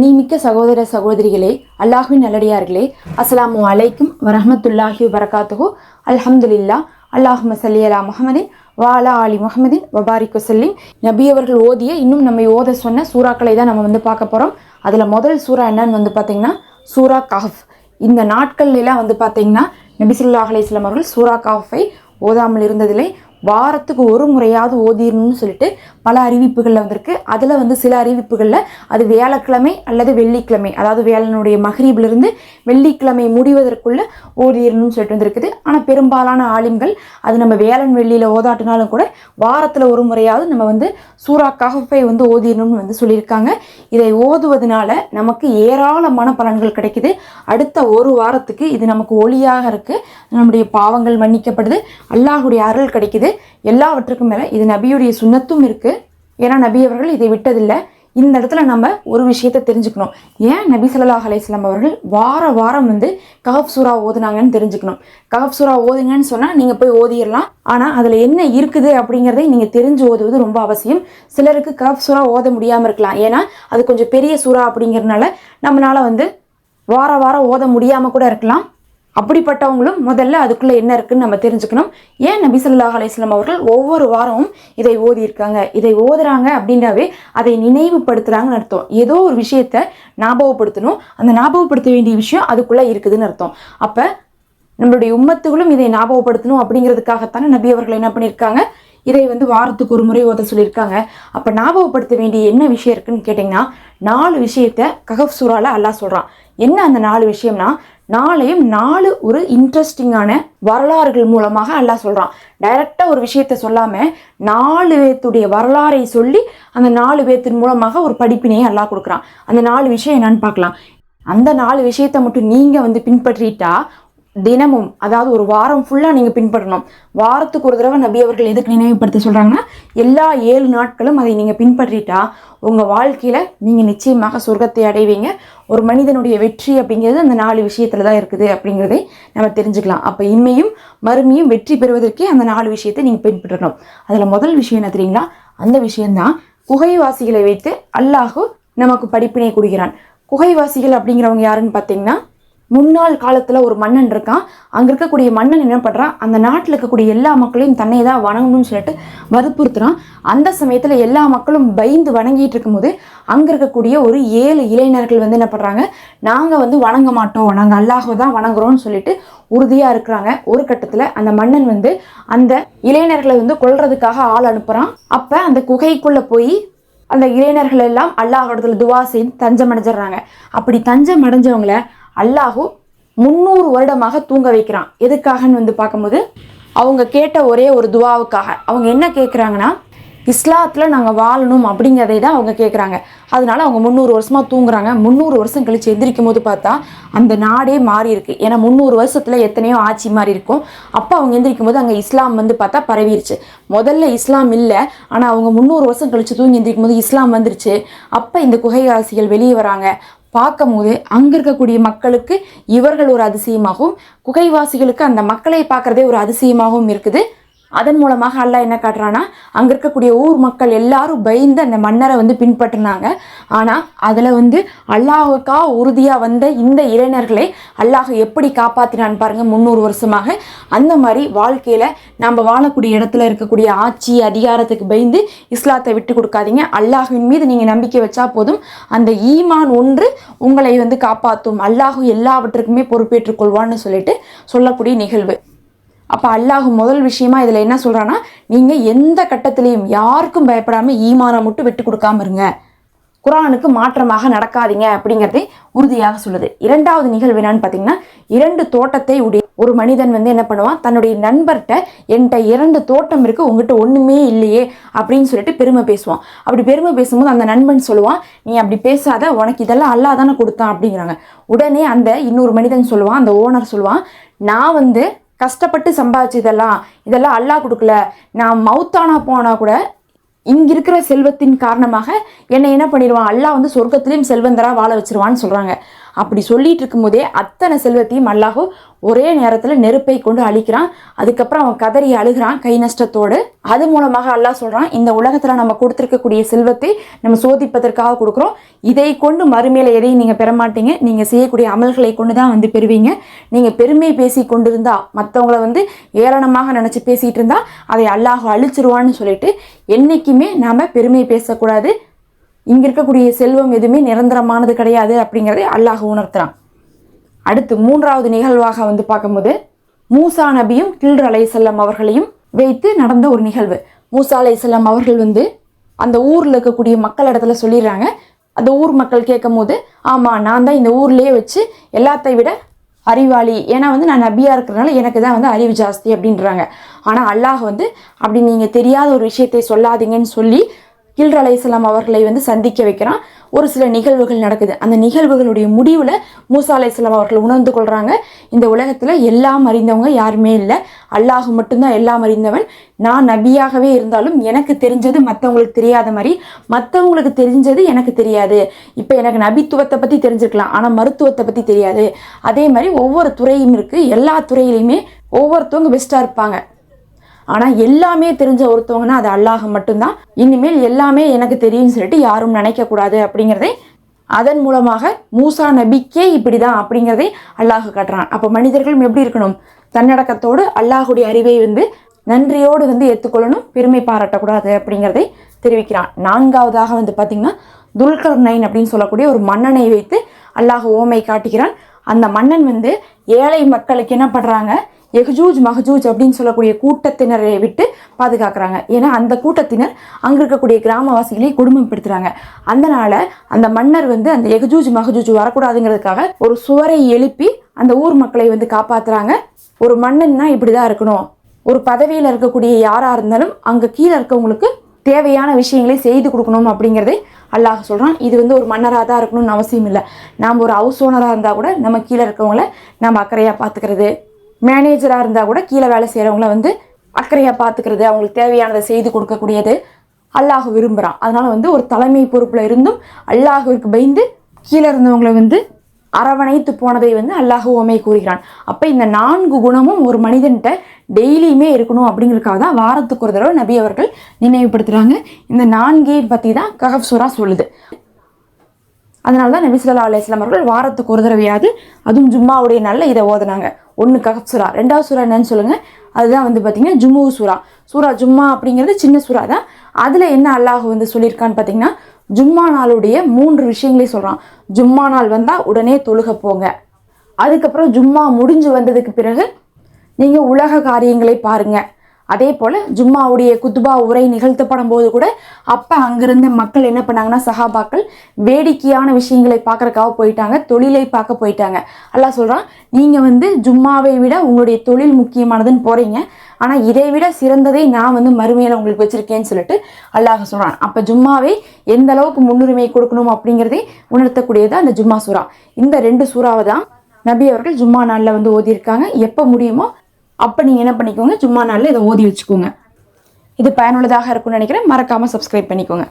நீமிக்க சகோதர சகோதரிகளே அல்லாஹின் நல்லடியார்களே அஸ்லாமு அலைக்கும் வரஹ்மத்துல்லாஹி வரகாத்துஹு அல்ஹம்துலில்லா அல்லாஹ் சல்லி அலா முகமதின் வாலா அலி முகமதின் வபாரிக் வசல்லிம் நபி அவர்கள் ஓதிய இன்னும் நம்மை ஓத சொன்ன சூறாக்களை தான் நம்ம வந்து பார்க்க போகிறோம் அதில் முதல் சூறா என்னன்னு வந்து பார்த்தீங்கன்னா சூரா கஹஃப். இந்த நாட்கள்லாம் வந்து பார்த்தீங்கன்னா நபி ஸல்லல்லாஹு அலைஹி அவர்கள் சூரா கஹஃபை ஓதாமல் இருந்ததில்லை. வாரத்துக்கு ஒரு முறையாவது ஓதிடணும்னு சொல்லிட்டு பல அறிவிப்புகளில் வந்திருக்கு. அதில் வந்து சில அறிவிப்புகளில் அது வியாழக்கிழமை அல்லது வெள்ளிக்கிழமை அதாவது வேலனுடைய மகரீபிலிருந்து வெள்ளிக்கிழமை முடிவதற்குள்ள ஓதிரணும்னு சொல்லிட்டு வந்திருக்குது. ஆனால் பெரும்பாலான ஆலிம்கள் அது நம்ம வேலன் வெள்ளியில் ஓதாட்டினாலும் கூட வாரத்தில் ஒரு முறையாவது நம்ம வந்து சூறா கஹஃபை வந்து ஓதிரணும்னு வந்து சொல்லியிருக்காங்க. இதை ஓதுவதனால நமக்கு ஏராளமான பலன்கள் கிடைக்குது. அடுத்த ஒரு வாரத்துக்கு இது நமக்கு ஒளியாக இருக்குது நம்முடைய பாவங்கள் மன்னிக்கப்படுது. அல்லாஹுடைய அருள் கிடைக்குது. எல்லாவற்றுக்கும் மேலே இது நபியுடைய சுண்ணத்தும் இருக்குது ஏன்னா நபி அவர்கள் இதை விட்டதில்லை. இந்த இடத்துல நம்ம ஒரு விஷயத்தை தெரிஞ்சுக்கணும். ஏன் நபி ஸல்லல்லாஹு அலையம் அவர்கள் வார வாரம் வந்து கஹப் சூரா ஓதுனாங்கன்னு தெரிஞ்சுக்கணும். கஹப் சூரா ஓதுங்கன்னு சொன்னால் நீங்கள் போய் ஓதிடலாம். ஆனால் அதில் என்ன இருக்குது அப்படிங்கிறதை நீங்கள் தெரிஞ்சு ஓதுவது ரொம்ப அவசியம். சிலருக்கு கஹப் சூரா ஓத முடியாமல் இருக்கலாம். ஏன்னா அது கொஞ்சம் பெரிய சூறா அப்படிங்கிறதுனால நம்மளால் வந்து வார வாரம் ஓத முடியாமல் கூட இருக்கலாம். அப்படிப்பட்டவங்களும் முதல்ல அதுக்குள்ளே என்ன இருக்குன்னு நம்ம தெரிஞ்சுக்கணும். ஏன் நபி சொல்லாஹ் அலைஹி அவர்கள் ஒவ்வொரு வாரமும் இதை ஓதியிருக்காங்க? இதை ஓதுறாங்க அப்படின்றாவே அதை நினைவுபடுத்துகிறாங்கன்னு அர்த்தம். ஏதோ ஒரு விஷயத்தை ஞாபகப்படுத்தணும். அந்த ஞாபகப்படுத்த வேண்டிய விஷயம் அதுக்குள்ளே இருக்குதுன்னு அர்த்தம். அப்போ நம்மளுடைய உம்மத்துகளும் இதை ஞாபகப்படுத்தணும் அப்படிங்கிறதுக்காகத்தானே நபி அவர்கள் என்ன பண்ணியிருக்காங்க? இதை வந்து வாரத்துக்கு ஒரு முறை ஓத சொல்லியிருக்காங்க. அப்போ ஞாபகப்படுத்த வேண்டிய என்ன விஷயம் இருக்குன்னு கேட்டிங்கன்னா நாலு விஷயத்த கஹப் சூறாவில் அல்லாஹ் சொல்கிறான் என்ன அந்த நாலு விஷயம்னா நாளையும் நாலு ஒரு இன்ட்ரெஸ்டிங்கான வரலாறுகள் மூலமாக அல்லாஹ் சொல்கிறான் டைரெக்டாக ஒரு விஷயத்த சொல்லாமல் நாலு பேத்துடைய வரலாறை சொல்லி அந்த நாலு பேத்தின் மூலமாக ஒரு படிப்பினையை அல்லாஹ் கொடுக்குறான். அந்த நாலு விஷயம் என்னன்னு பார்க்கலாம். அந்த நாலு விஷயத்தை மட்டும் நீங்கள் வந்து பின்பற்றிட்டா தினமும் அதாவது ஒரு வாரம் ஃபுல்லாக நீங்கள் பின்பற்றணும். வாரத்துக்கு ஒரு தடவை நபி அவர்கள் எதுக்கு நினைவுபடுத்த சொல்கிறாங்கன்னா எல்லா ஏழு நாட்களும் அதை நீங்கள் பின்பற்றிட்டா உங்கள் வாழ்க்கையில் நீங்கள் நிச்சயமாக சொர்க்கத்தை அடைவீங்க. ஒரு மனிதனுடைய வெற்றி அப்படிங்கிறது அந்த நாலு விஷயத்தில் தான் இருக்குது அப்படிங்கிறதை நம்ம தெரிஞ்சுக்கலாம். அப்போ இம்மையும் மறுமையும் வெற்றி பெறுவதற்கே அந்த நாலு விஷயத்தை நீங்கள் பின்பற்றணும். அதில் முதல் விஷயம் என்ன தெரியுங்களா? அந்த விஷயந்தான் குகைவாசிகளை வைத்து அல்லாஹு நமக்கு படிப்பினை கொடுக்கிறான் குகைவாசிகள் அப்படிங்கிறவங்க யாருன்னு பார்த்தீங்கன்னா முன்னாள் காலத்தில் ஒரு மன்னன் இருக்கான். அங்கே இருக்கக்கூடிய மன்னன் என்ன பண்ணுறான் அந்த நாட்டில் இருக்கக்கூடிய எல்லா மக்களையும் தன்னை தான் வணங்கணும்னு சொல்லிட்டு வற்புறுத்துறான். அந்த சமயத்தில் எல்லா மக்களும் பயந்து வணங்கிட்டு இருக்கும்போது அங்கே இருக்கக்கூடிய ஒரு ஏழு இளைஞர்கள் வந்து என்ன பண்ணுறாங்க நாங்கள் வந்து வணங்க மாட்டோம். நாங்கள் அல்லாஹை தான் வணங்குறோம்னு சொல்லிட்டு உறுதியாக இருக்கிறாங்க. ஒரு கட்டத்தில் அந்த மன்னன் வந்து அந்த இளைஞர்களை வந்து கொள்றதுக்காக ஆள் அனுப்புகிறான் அப்போ அந்த குகைக்குள்ளே போய் அந்த இளைஞர்கள் எல்லாம் அல்லாஹிடத்துல துவா செய்து தஞ்சம் அடைஞ்சிடுறாங்க அப்படி தஞ்சம் அடைஞ்சவங்கள அல்லாஹு முந்நூறு வருடமாக தூங்க வைக்கிறான். எதுக்காகன்னு வந்து பார்க்கும்போது அவங்க கேட்ட ஒரே ஒரு துவாவுக்காக. அவங்க என்ன கேட்குறாங்கன்னா இஸ்லாத்தில் நாங்கள் வாழணும் அப்படிங்கிறதை தான் அவங்க கேட்குறாங்க அதனால அவங்க முந்நூறு வருஷமாக தூங்குறாங்க. முந்நூறு வருஷம் கழித்து எந்திரிக்கும் போது பார்த்தா அந்த நாடே மாறி இருக்கு. ஏன்னா முந்நூறு வருஷத்தில் எத்தனையோ ஆட்சி மாறி இருக்கும். அப்போ அவங்க எந்திரிக்கும் போது அங்கே இஸ்லாம் வந்து பார்த்தா பரவிருச்சு. முதல்ல இஸ்லாம் இல்லை. ஆனால் அவங்க முந்நூறு வருஷம் கழித்து தூங்கி எந்திரிக்கும் போது இஸ்லாம் வந்துருச்சு. அப்போ இந்த குகைவாசிகள் வெளியே வராங்க. பார்க்கும்போது அங்கே இருக்கக்கூடிய மக்களுக்கு இவர்கள் ஒரு அதிசயமாகவும் குகைவாசிகளுக்கு அந்த மக்களை பார்க்குறதே ஒரு அதிசயமாகவும் இருக்குது. அதன் மூலமாக அல்லாஹ் என்ன காட்டுறான்னா அங்கே இருக்கக்கூடிய ஊர் மக்கள் எல்லாரும் பயந்து அந்த மன்னரை வந்து பின்பற்றினாங்க. ஆனால் அதில் வந்து அல்லாஹுக்கா உறுதியாக வந்த இந்த இளைஞர்களை அல்லாஹ் எப்படி காப்பாற்றினான்னு பாருங்கள் முந்நூறு வருஷமாக. அந்த மாதிரி வாழ்க்கையில் நம்ம வாழக்கூடிய இடத்துல இருக்கக்கூடிய ஆட்சி அதிகாரத்துக்கு பயந்து இஸ்லாத்தை விட்டு கொடுக்காதீங்க. அல்லாஹின் மீது நீங்கள் நம்பிக்கை வச்சா போதும். அந்த ஈமான் ஒன்று உங்களை வந்து காப்பாற்றும் அல்லாஹு எல்லாவற்றுக்குமே பொறுப்பேற்றுக் கொள்வான்னு சொல்லிட்டு சொல்லக்கூடிய நிகழ்வு. அப்போ அல்லாஹ் முதல் விஷயமா இதில் என்ன சொல்கிறான்னா நீங்கள் எந்த கட்டத்திலையும் யாருக்கும் பயப்படாமல் ஈமானை மட்டும் விட்டு கொடுக்காம இருங்க. குரானுக்கு மாற்றமாக நடக்காதீங்க அப்படிங்கிறதை உறுதியாக சொல்லுது. இரண்டாவது நிகழ்வு என்னன்னு பார்த்தீங்கன்னா இரண்டு தோட்டத்தை உடைய ஒரு மனிதன் வந்து என்ன பண்ணுவான்? தன்னுடைய நண்பர்கிட்ட என்கிட்ட இரண்டு தோட்டம் இருக்குது உங்ககிட்ட ஒன்றுமே இல்லையே அப்படின்னு சொல்லிட்டு பெருமை பேசுவான். அப்படி பெருமை பேசும்போது அந்த நண்பன் சொல்லுவான் நீ அப்படி பேசாத உனக்கு இதெல்லாம் அல்லா தானே கொடுத்தான் அப்படிங்கிறாங்க. உடனே அந்த இன்னொரு மனிதன் சொல்லுவான் அந்த ஓனர் சொல்லுவான் நான் வந்து கஷ்டப்பட்டு சம்பாதிச்சு இதெல்லாம் இதெல்லாம் அல்லாஹ் கொடுக்கல. நான் மவுத்தானா போனால் கூட இங்கே இருக்கிற செல்வத்தின் காரணமாக என்னை என்ன பண்ணிடுவான்? அல்லாஹ் வந்து சொர்க்கத்திலையும் செல்வந்தரா வாழ வச்சிருவான்னு சொல்கிறாங்க அப்படி சொல்லிட்டு இருக்கும்போதே அத்தனை செல்வத்தையும் அல்லாஹ் ஒரே நேரத்தில் நெருப்பை கொண்டு அழிக்கிறான். அதுக்கப்புறம் அவன் கதறி அழுகிறான் கை நஷ்டத்தோடு. அது மூலமாக அல்லாஹ் சொல்கிறான் இந்த உலகத்தில் நம்ம கொடுத்துருக்கக்கூடிய செல்வத்தை நம்ம சோதிப்பதற்காக கொடுக்குறோம். இதை கொண்டு மறுமையில் எதையும் நீங்கள் பெற மாட்டீங்க நீங்கள் செய்யக்கூடிய அமல்களை கொண்டு தான் வந்து பெறுவீங்க. நீங்கள் பெருமை பேசி கொண்டிருந்தா மற்றவங்கள வந்து ஏளனமாக நினச்சி பேசிகிட்டு இருந்தால் அதை அல்லாஹ் அழிச்சிருவான்னு சொல்லிட்டு என்றைக்குமே நாம் பெருமை பேசக்கூடாது. இங்கே இருக்கக்கூடிய செல்வம் எதுவுமே நிரந்தரமானது கிடையாது அப்படிங்கிறதை அல்லாஹ் உணர்த்துறான். அடுத்து மூன்றாவது நிகழ்வாக வந்து பார்க்கும்போது மூசா நபியும் கில்ர் அலைசல்லம் அவர்களையும் வைத்து நடந்த ஒரு நிகழ்வு. மூசா அலைசல்லம் அவர்கள் வந்து அந்த ஊரில் இருக்கக்கூடிய மக்கள் இடத்துல சொல்லிடுறாங்க. அந்த ஊர் மக்கள் கேட்கும் போது ஆமாம் நான் தான் இந்த ஊர்லேயே வச்சு எல்லாத்தை விட அறிவாளி. ஏன்னா வந்து நான் நபியாக இருக்கிறனால எனக்கு தான் வந்து அறிவு ஜாஸ்தி அப்படின்றாங்க. ஆனால் அல்லாஹ் வந்து அப்படி நீங்கள் தெரியாத ஒரு விஷயத்தை சொல்லாதீங்கன்னு சொல்லி கில்ர் அலைசலாம் அவர்களை வந்து சந்திக்க வைக்கிறான். ஒரு சில நிகழ்வுகள் நடக்குது. அந்த நிகழ்வுகளுடைய முடிவில் மூசா அலைசலாம் அவர்கள் உணர்ந்து கொள்கிறாங்க இந்த உலகத்தில் எல்லாம் அறிந்தவங்க யாருமே இல்லை. அல்லாஹ் மட்டும்தான் எல்லாம் அறிந்தவன். நான் நபியாகவே இருந்தாலும் எனக்கு தெரிஞ்சது மற்றவங்களுக்கு தெரியாத மாதிரி. மற்றவங்களுக்கு தெரிஞ்சது எனக்கு தெரியாது. இப்போ எனக்கு நபித்துவத்தை பற்றி தெரிஞ்சிருக்கலாம். ஆனால் மருத்துவத்தை பற்றி தெரியாது. அதே மாதிரி ஒவ்வொரு துறையும் இருக்குது எல்லா துறையிலையுமே ஒவ்வொருத்தவங்க பெஸ்ட்டாக இருப்பாங்க. ஆனால் எல்லாமே தெரிஞ்ச ஒருத்தவங்கன்னா அது அல்லாஹ் மட்டும்தான். இனிமேல் எல்லாமே எனக்கு தெரியும்னு சொல்லிட்டு யாரும் நினைக்கக்கூடாது அப்படிங்கிறதை அதன் மூலமாக மூசா நபிக்கே இப்படி தான் அப்படிங்கிறதை அல்லாஹ் காட்டுறான். அப்போ மனிதர்களும் எப்படி இருக்கணும்? தன்னடக்கத்தோடு அல்லாஹுடைய அறிவை வந்து நன்றியோடு வந்து ஏற்றுக்கொள்ளணும் பெருமை பாராட்டக்கூடாது அப்படிங்கிறதை தெரிவிக்கிறான். நான்காவதாக வந்து பார்த்திங்கன்னா துல்கர் நைன் அப்படின்னு சொல்லக்கூடிய ஒரு மன்னனை வைத்து அல்லாஹ் ஓமை காட்டுகிறான். அந்த மன்னன் வந்து ஏழை மக்களுக்கு என்ன பண்ணுறாங்க எஹ்ஜூஜ் மஹஜூஜ் அப்படின்னு சொல்லக்கூடிய கூட்டத்தினரை விட்டு பாதுகாக்கிறாங்க. ஏன்னா அந்த கூட்டத்தினர் அங்கே இருக்கக்கூடிய கிராமவாசிகளை குடும்பப்படுத்துகிறாங்க அதனால் அந்த மன்னர் வந்து அந்த எஹ்ஜூஜ் மஹஜூஜ் வரக்கூடாதுங்கிறதுக்காக ஒரு சுவரை எழுப்பி அந்த ஊர் மக்களை வந்து காப்பாற்றுறாங்க ஒரு மன்னன்னா இப்படி தான் இருக்கணும். ஒரு பதவியில் இருக்கக்கூடிய யாராக இருந்தாலும் அங்கே கீழே இருக்கவங்களுக்கு தேவையான விஷயங்களை செய்து கொடுக்கணும் அப்படிங்கிறதே அல்லாஹ் சொல்கிறான் இது வந்து ஒரு மன்னராக தான் இருக்கணும்னு அவசியம் இல்லை. நாம் ஒரு ஹவுஸ் ஓனராக இருந்தால் கூட நம்ம கீழே இருக்கவங்கள நம்ம அக்கறையாக பார்த்துக்கிறது மேனேஜராக இருந்தால் கூட கீழே வேலை செய்கிறவங்கள வந்து அக்கறையாக பார்த்துக்கிறது அவங்களுக்கு தேவையானதை செய்து கொடுக்கக்கூடியது அல்லாஹ் விரும்புகிறான் அதனால் வந்து ஒரு தலைமை பொறுப்பில் இருந்தும் அல்லாஹுவிற்கு பயந்து கீழே இருந்தவங்களை வந்து அரவணைத்து போனதை வந்து அல்லாஹ் ஓமை கூறுகிறான். அப்போ இந்த நான்கு குணமும் ஒரு மனிதன்கிட்ட டெய்லியுமே இருக்கணும் அப்படிங்கிறதுக்காக தான் வாரத்துக்கு ஒரு தடவை நபி அவர்கள் நினைவுபடுத்துகிறாங்க இந்த நான்கே பற்றி தான் கஹப் சூரா சொல்லுது. அதனால தான் நபி சொல்லா அலையம் அவர்கள் வாரத்துக்கு ஒரு தடவையாவது அதுவும் ஜும்மாவுடைய நல்ல இதை ஓதுனாங்க. ஒன்று கஹப் சுரா ரெண்டாவது சூரா என்னன்னு சொல்லுங்கள் அதுதான் வந்து பார்த்தீங்கன்னா ஜும்மு சூரா சூரா ஜும்மா அப்படிங்கிறது சின்ன சுறா தான். அதில் என்ன அல்லாஹ் வந்து சொல்லியிருக்கான்னு பார்த்தீங்கன்னா ஜும்மா நாளுடைய மூன்று விஷயங்களே சொல்கிறான் ஜும்மா நாள் வந்தால் உடனே தொழுக போங்க. அதுக்கப்புறம் ஜும்மா முடிஞ்சு வந்ததுக்கு பிறகு நீங்கள் உலக காரியங்களை பாருங்கள் அதே போல் ஜும்மாவுடைய குத்துபா உரை நிகழ்த்தப்படும் போது கூட அப்போ அங்கிருந்த மக்கள் என்ன பண்ணாங்கன்னா சஹாபாக்கள் வேடிக்கையான விஷயங்களை பார்க்கறக்காக போயிட்டாங்க தொழிலை பார்க்க போயிட்டாங்க. அல்லாஹ் சொல்கிறான் நீங்கள் வந்து ஜும்மாவை விட உங்களுடைய தொழில் முக்கியமானதுன்னு போகிறீங்க ஆனால் இதை விட சிறந்ததை நான் வந்து மறுமையில் உங்களுக்கு வச்சுருக்கேன்னு சொல்லிட்டு அல்லாஹ் சொல்கிறான் அப்போ ஜும்மாவை எந்த அளவுக்கு முன்னுரிமை கொடுக்கணும் அப்படிங்கிறதை உணர்த்தக்கூடியது அந்த ஜும்மா சூறா. இந்த ரெண்டு சூறாவை தான் நபி அவர்கள் ஜும்மா நாளில் வந்து ஓதியிருக்காங்க. எப்போ முடியுமோ அப்போ நீங்கள் என்ன பண்ணிக்கோங்க? சும்மா நாளில் இதை ஓதி வச்சுக்கோங்க. இது பயனுள்ளதாக இருக்கும்னு நினைக்கிறேன். மறக்காமல் சப்ஸ்கிரைப் பண்ணிக்கோங்க.